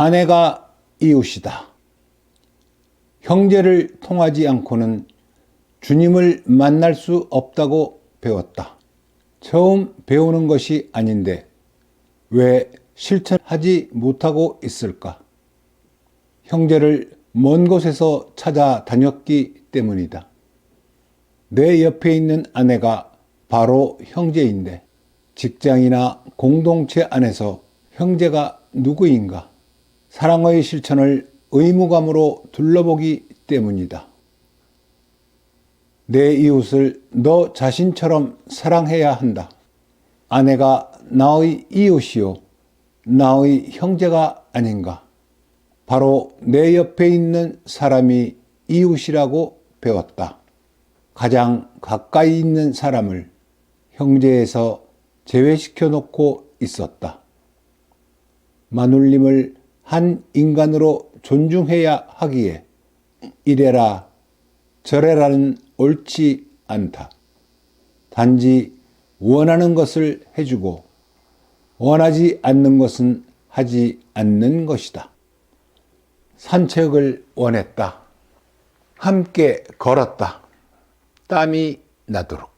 아내가 이웃이다. 형제를 통하지 않고는 주님을 만날 수 없다고 배웠다. 처음 배우는 것이 아닌데 왜 실천하지 못하고 있을까? 형제를 먼 곳에서 찾아다녔기 때문이다. 내 옆에 있는 아내가 바로 형제인데 직장이나 공동체 안에서 형제가 누구인가? 사랑의 실천을 의무감으로 둘러보기 때문이다. 내 이웃을 너 자신처럼 사랑해야 한다. 아내가 나의 이웃이요, 나의 형제가 아닌가. 바로 내 옆에 있는 사람이 이웃이라고 배웠다. 가장 가까이 있는 사람을 형제에서 제외시켜 놓고 있었다. 마눌님을 한 인간으로 존중해야 하기에 이래라 저래라는 옳지 않다. 단지 원하는 것을 해주고 원하지 않는 것은 하지 않는 것이다. 산책을 원했다. 함께 걸었다. 땀이 나도록.